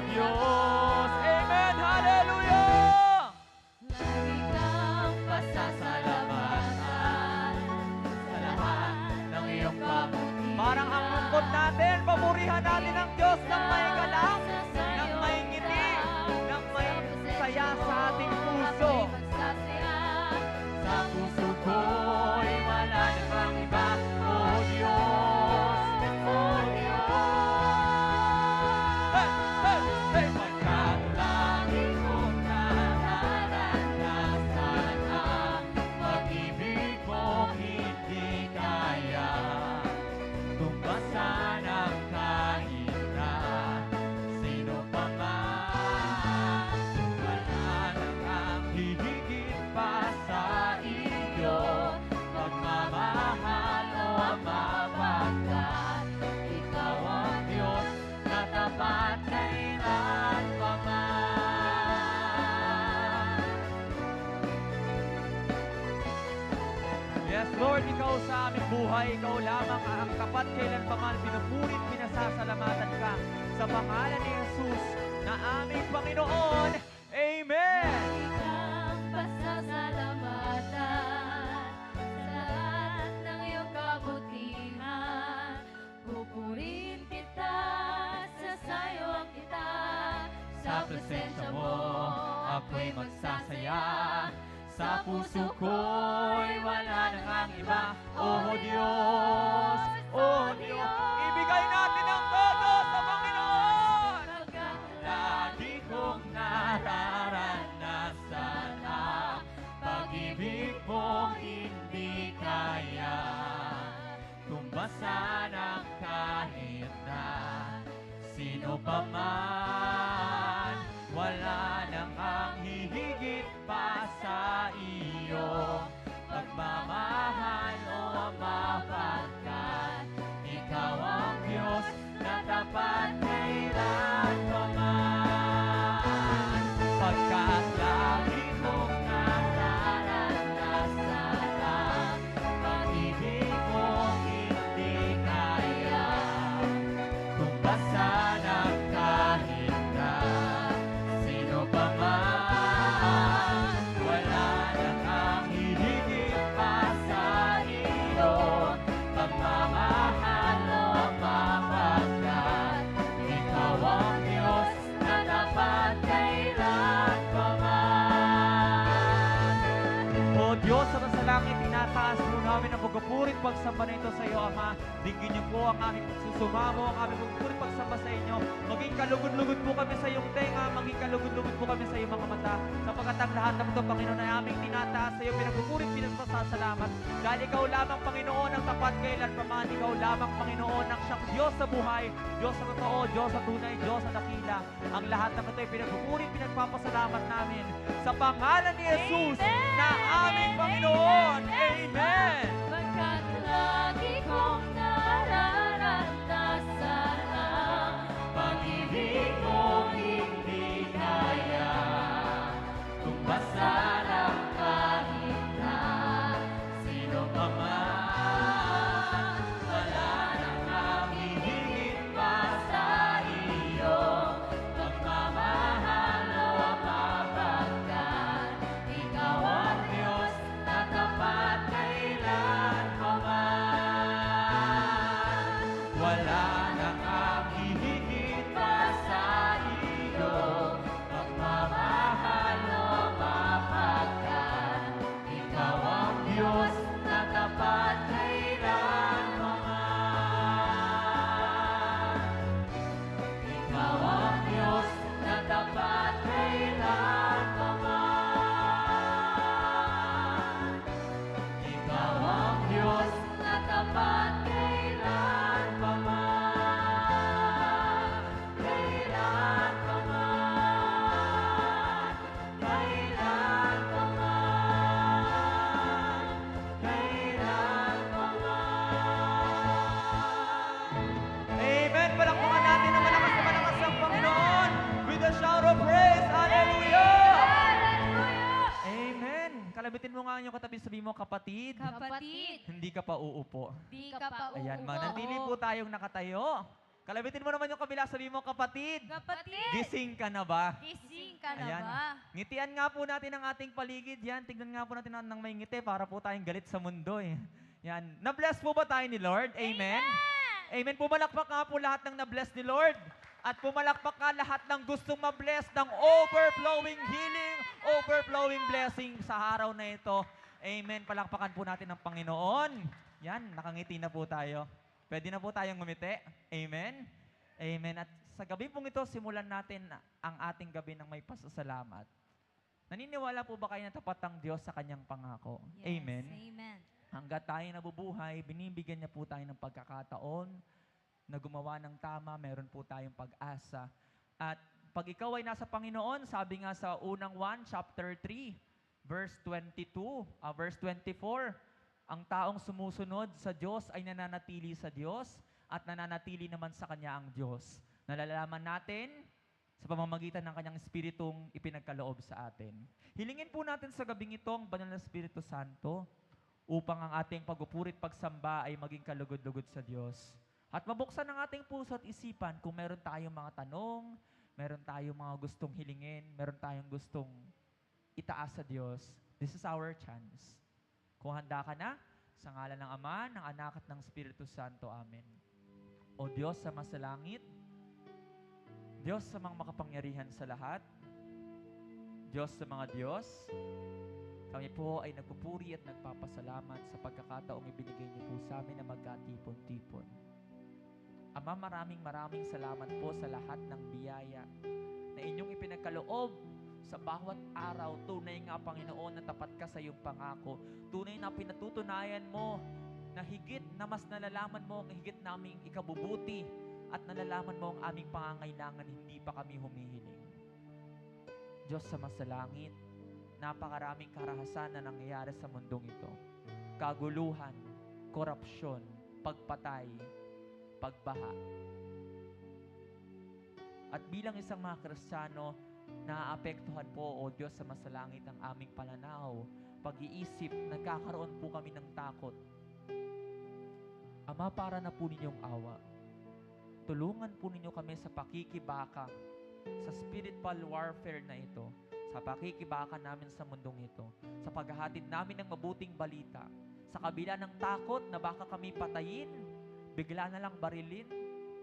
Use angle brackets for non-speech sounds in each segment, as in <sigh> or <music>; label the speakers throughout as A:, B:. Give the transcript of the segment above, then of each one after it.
A: 주시거니와 Ikaw sa aming buhay, ikaw lamang ang kapat kailan pa man pinupurit, pinasasalamatan ka sa pangalan ni Jesus na aming Panginoon. Amen!
B: Kang pasasalamatan
A: presensya mo, ako'y magsasaya. Sa puso ko'y wala nang ang iba. O Diyos, O Diyos, ibigay natin ang todo sa Panginoon! Lagi kong nararanasan ang pag-ibig mo hindi kaya Tumbasan ang kahit na sino pa man O Diyos, sa sa langit, tinataas po namin ang pagkapurit pagsamba na ito sa iyo, Ama. Dinggin niyo po ang aming pagsusumamo, ang aming pagpurit pagsamba sa inyo. Maging kalugod-lugod po kami sa iyong tenga, maging kalugod-lugod po kami sa iyong mga mata. Sapagkat ang lahat ng ito, Panginoon, ay aming tinataas sa iyo, pinagpupurit, pinagpasasalamat. Dahil ikaw lamang, Panginoon, ang tapat kailan pa man. Ikaw lamang, Panginoon, ang siyang Diyos sa buhay, Diyos sa totoo, Diyos sa tunay, Diyos sa dakila. Ang lahat ng ito ay pinagpupurit, pinagpapasalamat namin sa pangalan ni Jesus na aming Panginoon. Amen! Kapatid,
B: Kapatid,
A: hindi ka pa uupo.
B: di ka pa
A: Ayan,
B: uupo.
A: manatili po tayong nakatayo. Kalabitin mo naman yung kabila, sabi mo, kapatid,
C: Kapatid,
A: gising ka na ba?
C: gising ka na
A: Ayan.
C: ba?
A: Ngitian nga po natin ang ating paligid. Yan, tignan nga po natin ng may ngiti para po tayong galit sa mundo eh. Yan. Na-bless po ba tayo ni Lord? Amen? Amen. Pumalakpak nga po lahat ng na-bless ni Lord. At pumalakpak nga lahat ng gustong ma-bless ng overflowing healing, overflowing blessing sa araw na ito. Amen. Palakpakan po natin ang Panginoon. Yan, nakangiti na po tayo. Pwede na po tayong ngumiti. Amen. Amen. At sa gabi pong ito, simulan natin ang ating gabi ng may pasasalamat. Naniniwala po ba kayo na tapat ang Diyos sa kanyang pangako?
C: Yes,
A: Amen.
C: Amen.
A: Hanggat tayo nabubuhay, binibigyan niya po tayo ng pagkakataon na gumawa ng tama, meron po tayong pag-asa. At pag ikaw ay nasa Panginoon, sabi nga sa unang 1, chapter 3, verse 22, ah, verse 24, ang taong sumusunod sa Diyos ay nananatili sa Diyos at nananatili naman sa Kanya ang Diyos. Nalalaman natin sa pamamagitan ng Kanyang Espiritong ipinagkaloob sa atin. Hilingin po natin sa gabing ito ang Banal na Espiritu Santo upang ang ating pagupuri at pagsamba ay maging kalugod-lugod sa Diyos. At mabuksan ang ating puso at isipan kung meron tayong mga tanong, meron tayong mga gustong hilingin, meron tayong gustong itaas sa Diyos. This is our chance. Kung handa ka na, sa ngalan ng Ama, ng Anak at ng Espiritu Santo. Amen. O Diyos sa masalangit, Diyos sa mga makapangyarihan sa lahat, Diyos sa mga Diyos, kami po ay nagpupuri at nagpapasalamat sa pagkakataong ibinigay niyo po sa amin na magkatipon-tipon. Ama, maraming maraming salamat po sa lahat ng biyaya na inyong ipinagkaloob sa bawat araw. Tunay nga, Panginoon, na tapat ka sa iyong pangako. Tunay na pinatutunayan mo na higit na mas nalalaman mo ang higit naming ikabubuti at nalalaman mo ang aming pangangailangan, hindi pa kami humihiling. Diyos sa masalangit, napakaraming karahasan na nangyayari sa mundong ito. Kaguluhan, korupsyon, pagpatay, pagbaha. At bilang isang mga Kristiyano, naaapektuhan po, O Diyos, sa masalangit ang aming pananaw, pag-iisip, nagkakaroon po kami ng takot. Ama, para na po ninyong awa. Tulungan po ninyo kami sa pakikibaka, sa spiritual warfare na ito, sa pakikibaka namin sa mundong ito, sa paghahatid namin ng mabuting balita, sa kabila ng takot na baka kami patayin, bigla na lang barilin,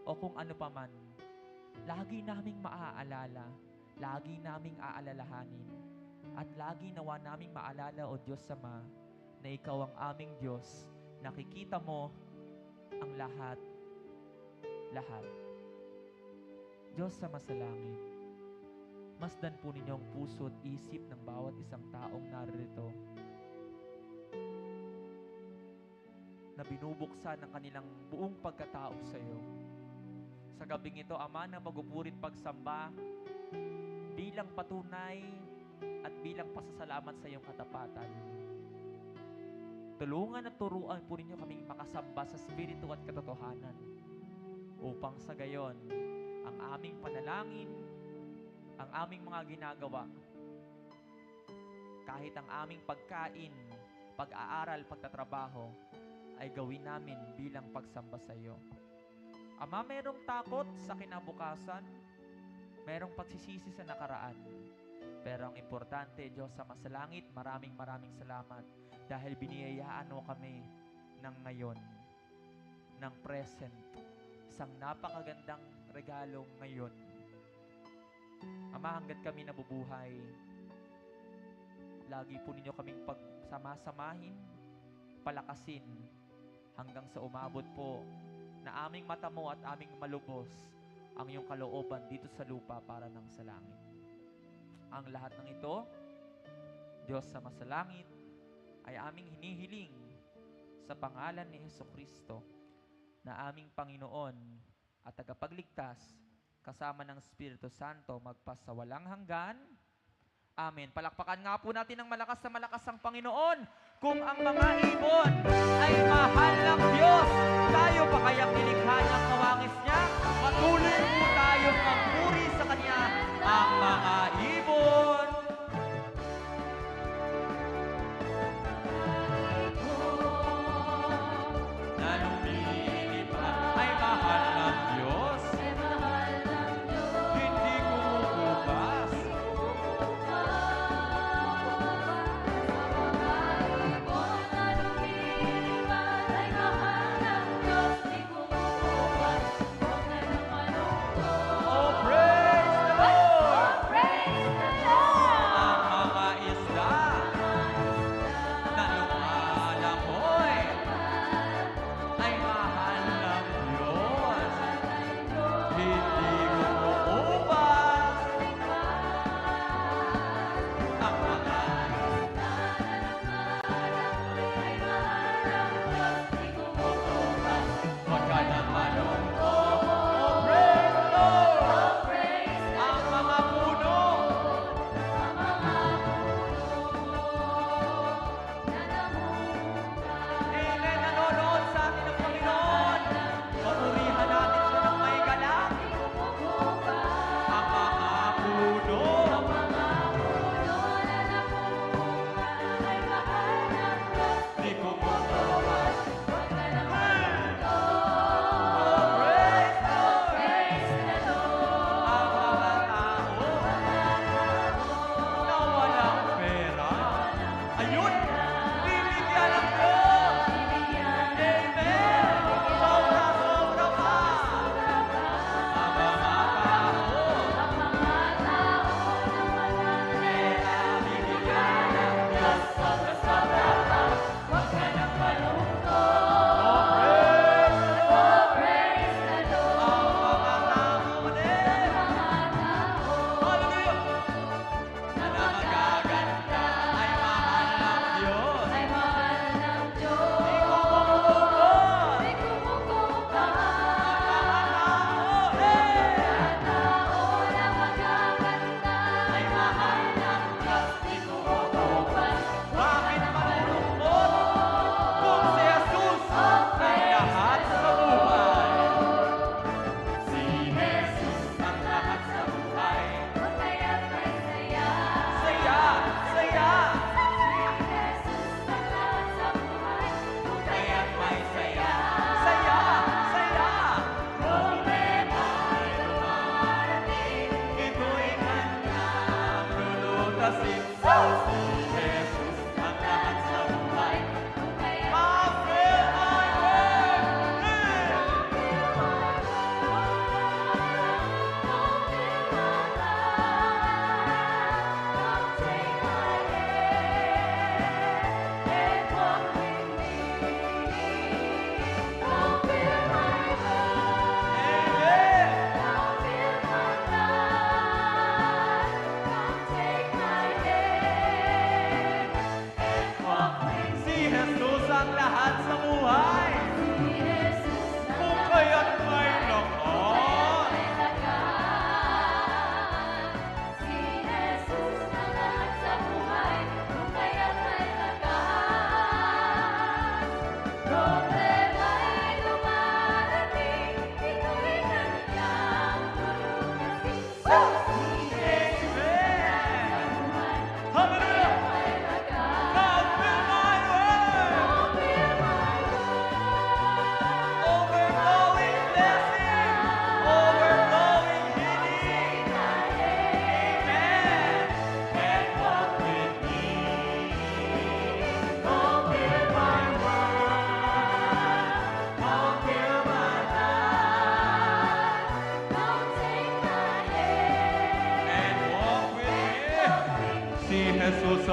A: o kung ano pa man. Lagi naming maaalala, lagi naming aalalahanin, at lagi nawa naming maalala, O Diyos Sama, na Ikaw ang aming Diyos, nakikita mo ang lahat, lahat. Diyos sa masalangit, masdan po ninyo ang puso at isip ng bawat isang taong naririto na binubuksan ng kanilang buong pagkatao sa iyo. Sa gabing ito, Ama, na magupurit pagsamba bilang patunay at bilang pasasalamat sa iyong katapatan. Tulungan at turuan po ninyo kaming makasamba sa spirito at katotohanan upang sa gayon ang aming panalangin, ang aming mga ginagawa, kahit ang aming pagkain, pag-aaral, pagtatrabaho, ay gawin namin bilang pagsamba sa iyo. Ama, merong takot sa kinabukasan, merong pagsisisi sa nakaraan. Pero ang importante, Diyos sa masalangit, maraming maraming salamat dahil biniyayaan mo kami ng ngayon, ng present, isang napakagandang regalo ngayon. Ama, hanggat kami nabubuhay, lagi po ninyo kaming pagsama-samahin, palakasin, hanggang sa umabot po na aming mata mo at aming malubos ang iyong kalooban dito sa lupa para ng sa langit. Ang lahat ng ito, Diyos sa masalangit, ay aming hinihiling sa pangalan ni Heso Kristo na aming Panginoon at tagapagligtas kasama ng Espiritu Santo magpasawalang hanggan. Amen. Palakpakan nga po natin ng malakas na malakas ang Panginoon. Kung ang mga ibon ay mahal ng Diyos, tayo pa kayang nilikha niyang kawangis niya? Patuloy po tayong magpuri sa Kanya ang mga ibon.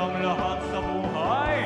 B: Ang lahat sa buhay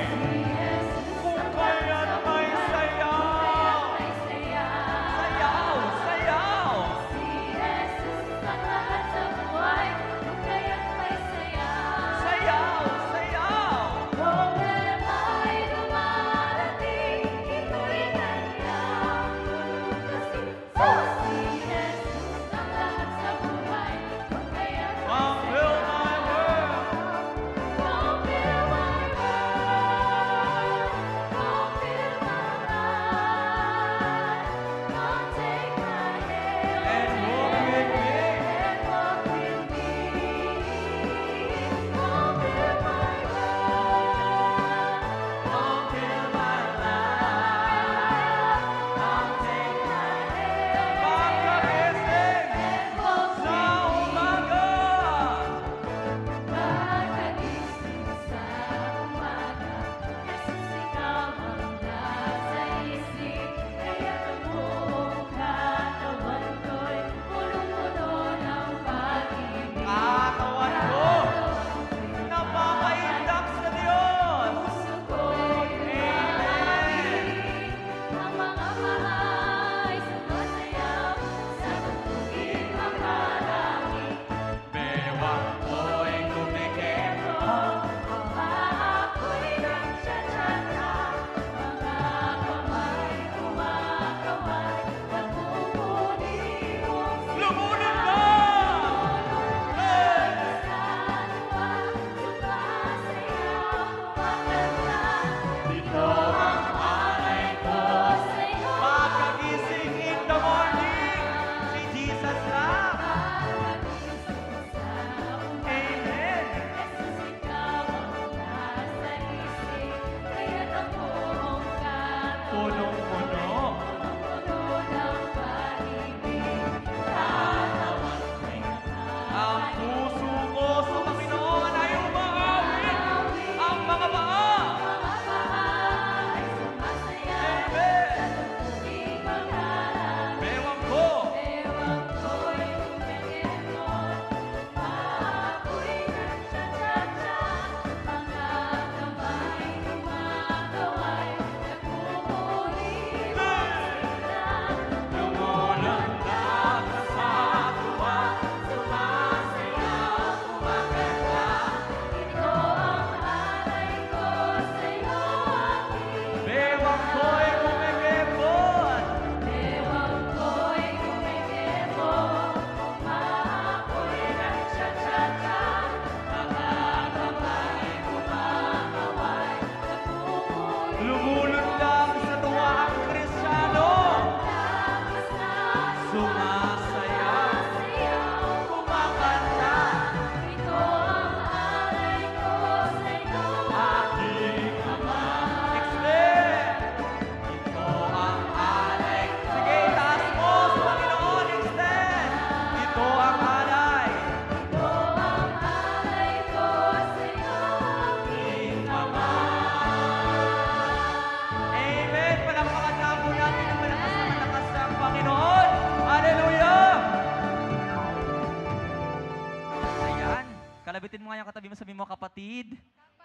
A: katabi mo, sabi mo, kapatid,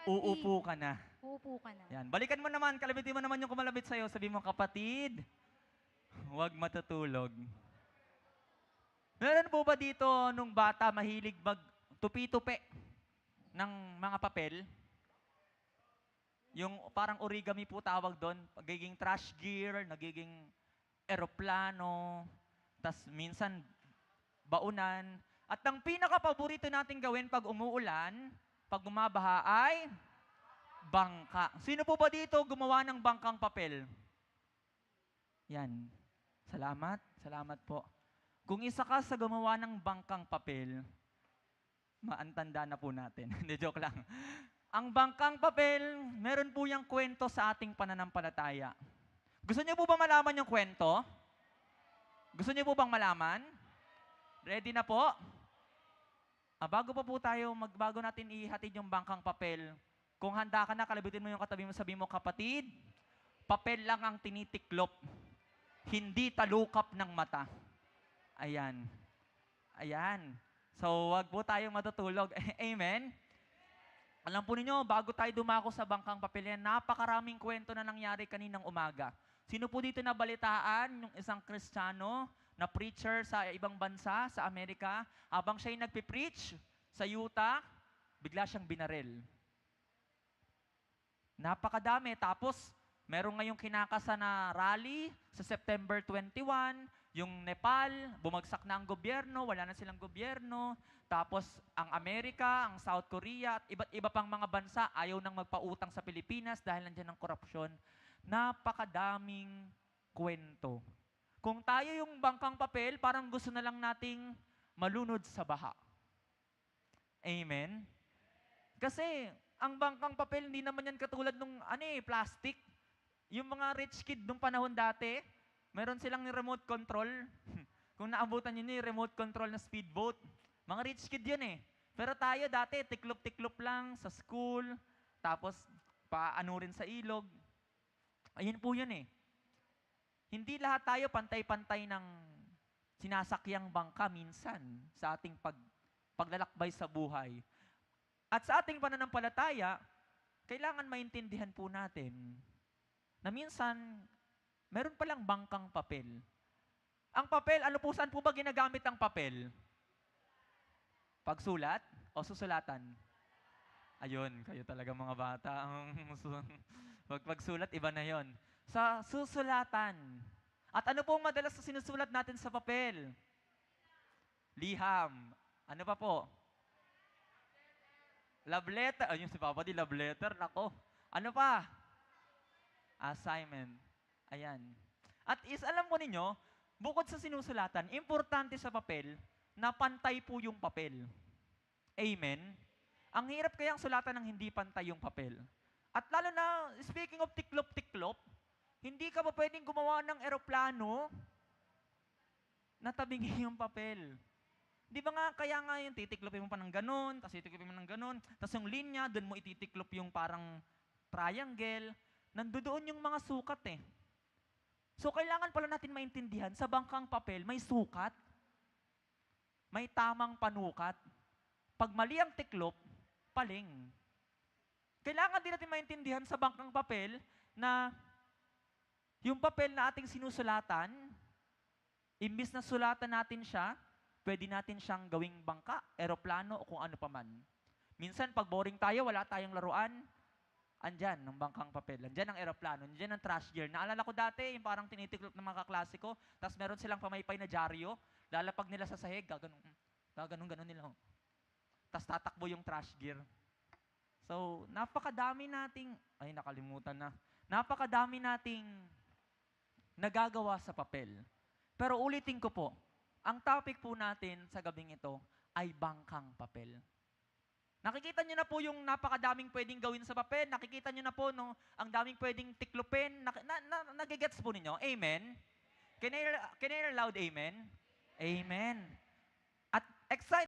A: uupo ka na.
D: Uupo ka na.
A: Yan. Balikan mo naman, kalabitin mo naman yung kumalabit sa'yo, sabi mo, kapatid, huwag matutulog. Meron po ba dito nung bata mahilig mag tupi-tupi ng mga papel? Yung parang origami po tawag doon, nagiging trash gear, nagiging eroplano, tas minsan baunan. At ang pinaka-paborito natin gawin pag umuulan, pag bumabaha ay bangka. Sino po ba dito gumawa ng bangkang papel? Yan. Salamat. Salamat po. Kung isa ka sa gumawa ng bangkang papel, maantanda na po natin. <laughs> Hindi, joke lang. Ang bangkang papel, meron po yung kwento sa ating pananampalataya. Gusto niyo po ba malaman yung kwento? Gusto niyo po bang malaman? Ready na po? Ah, bago pa po tayo, mag, bago natin ihatid yung bangkang papel, kung handa ka na, kalabitin mo yung katabi mo, sabi mo, kapatid, papel lang ang tinitiklop, hindi talukap ng mata. Ayan. Ayan. So, wag po tayong matutulog. <laughs> Amen? Alam po ninyo, bago tayo dumako sa bangkang papel yan, napakaraming kwento na nangyari kaninang umaga. Sino po dito nabalitaan yung isang kristyano na preacher sa ibang bansa, sa Amerika, habang siya'y nagpipreach sa Utah, bigla siyang binaril. Napakadami. Tapos, meron ngayong kinakasa na rally sa September 21. Yung Nepal, bumagsak na ang gobyerno, wala na silang gobyerno. Tapos, ang Amerika, ang South Korea, at iba't iba pang mga bansa ayaw nang magpautang sa Pilipinas dahil nandiyan ang korupsyon. Napakadaming kwento. Kung tayo yung bangkang papel, parang gusto na lang nating malunod sa baha. Amen? Kasi, ang bangkang papel, hindi naman yan katulad nung ano eh, plastic. Yung mga rich kid nung panahon dati, meron silang remote control. <laughs> Kung naabutan nyo yung remote control na speedboat. Mga rich kid yun eh. Pero tayo dati, tiklop-tiklop lang sa school, tapos paano rin sa ilog. Ayun po yun eh. Hindi lahat tayo pantay-pantay ng sinasakyang bangka minsan sa ating pag, paglalakbay sa buhay. At sa ating pananampalataya, kailangan maintindihan po natin na minsan, meron palang bangkang papel. Ang papel, ano po, saan po ba ginagamit ang papel? Pagsulat o susulatan? Ayun, kayo talaga mga bata. <laughs> Pag pagsulat, iba na yon. Sa susulatan. At ano pong madalas na sinusulat natin sa papel? Liham. Ano pa po? Love letter. Ayun si Papa di love letter. Nako. Ano pa? Assignment. Ayan. At is alam mo ninyo, bukod sa sinusulatan, importante sa papel na pantay po yung papel. Amen? Ang hirap kayang sulatan ng hindi pantay yung papel. At lalo na, speaking of tiklop-tiklop, hindi ka ba pwedeng gumawa ng eroplano na tabingi <laughs> yung papel? Di ba nga, kaya nga yung titiklopin mo pa ng ganun, tapos titiklopin mo ng ganun, tapos yung linya, doon mo ititiklop yung parang triangle, nandoon yung mga sukat eh. So, kailangan pala natin maintindihan, sa bangkang papel, may sukat, may tamang panukat. Pag mali ang tiklop, paling. Kailangan din natin maintindihan sa bangkang papel na yung papel na ating sinusulatan, imbis na sulatan natin siya, pwede natin siyang gawing bangka, eroplano, o kung ano pa man. Minsan, pag boring tayo, wala tayong laruan, andyan, ng bangkang papel. Andyan ang eroplano, andyan ang trash gear. Naalala ko dati, yung parang tinitiklop ng mga kaklase tapos meron silang pamaypay na dyaryo, lalapag nila sa sahig, gaganon, gaganon, ganon nila. oh. Tapos tatakbo yung trash gear. So, napakadami nating, ay nakalimutan na, napakadami nating nagagawa sa papel. Pero ulitin ko po, ang topic po natin sa gabing ito ay bangkang papel. Nakikita niyo na po yung napakadaming pwedeng gawin sa papel. Nakikita niyo na po no, ang daming pwedeng tiklopin. Na, na, na, nagigets po ninyo? Amen? Can I, can I loud amen? Amen. At excited